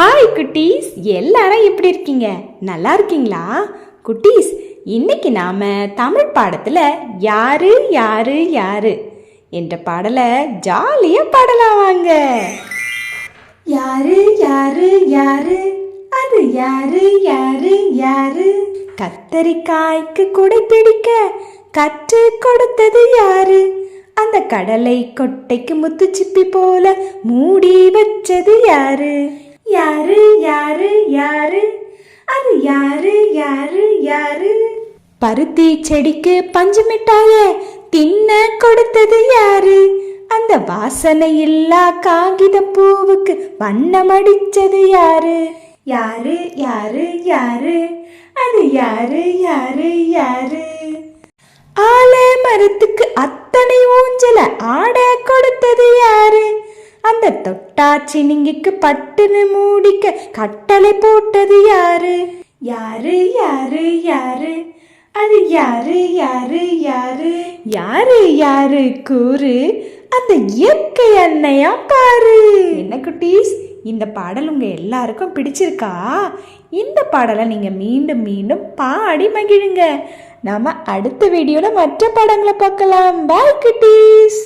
Hi குட்டீஸ். எல்லாரும் எப்படி இருக்கீங்க? நல்லா இருக்கீங்களா? குட்டீஸ் இன்னைக்கு நாம தமிழ் பாடத்துல யாரு யாரு யாரு என்ற பாடலை ஜாலியா பாடலாம் வாங்க. யாரு யாரு யாரு? அது யாரு யாரு யாரு? கத்தரிக்காய்க்கு குடை பிடிக்க கற்று கொடுத்தது யாரு? அந்த கடலை கொட்டைக்கு முத்துச்சிப்பி போல மூடி வச்சது யாரு? யாரு யாரு யாரு? அது யாரு யாரு யாரு? பருத்தி செடிக்கு பஞ்சு மிட்டாய தின்ன கொடுத்தது யாரு? அந்த வாசனை இல்லா காகித பூவுக்கு வண்ணம் அடிச்சது யாரு? யாரு யாரு யாரு? அது யாரு யாரு யாரு? ஆலை மரத்துக்கு அத்தனை ஊஞ்சல ஆட அந்த தொட்டாச்சினிங்கிக்கு பட்டுன்னு மூடிக்க கட்டளை போட்டது யாரு? யாரு யாரு யாரு? அது யாரு யாரு யாரு? யாரு யாரு? கூறு. அந்த இயற்கை அன்னையா பாரு. என்ன குட்டீஸ்? இந்த பாடல் உங்க எல்லாருக்கும் பிடிச்சிருக்கா? இந்த பாடலை நீங்க மீண்டும் மீண்டும் பாடி மகிழுங்க. நாம அடுத்த வீடியோல மற்ற படங்களை பார்க்கலாம். பாய் குட்டீஸ்.